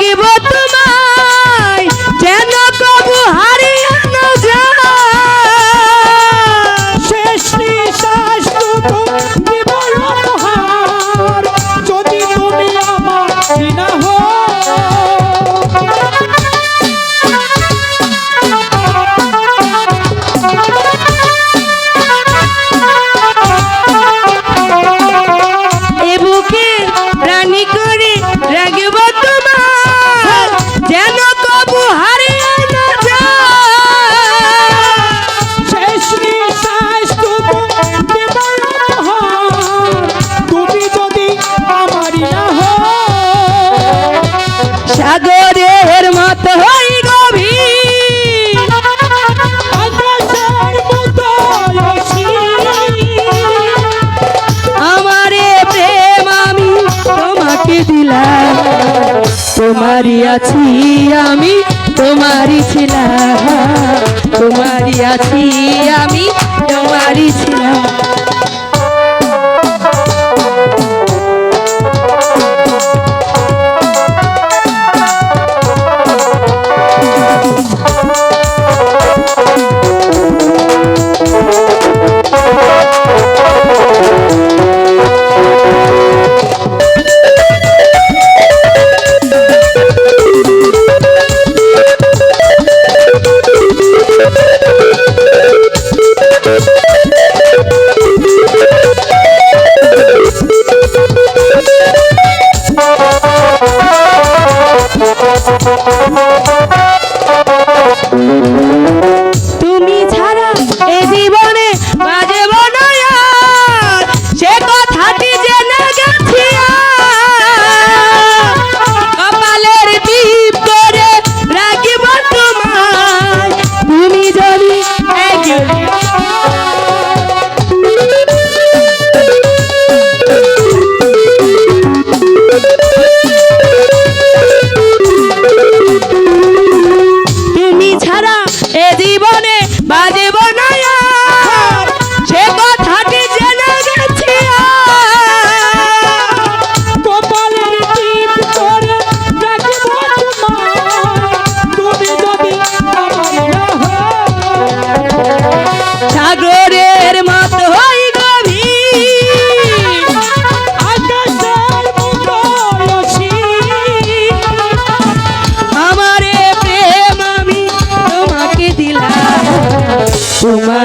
রাগিব তোমায় সাগরের মত হই গভীর। আকাশের মতো অসীম। আমারে প্রেম আমি তোমাকে দিলাম। তোমারই আছি আমি তোমারই ছিলাম। তোমারই আছি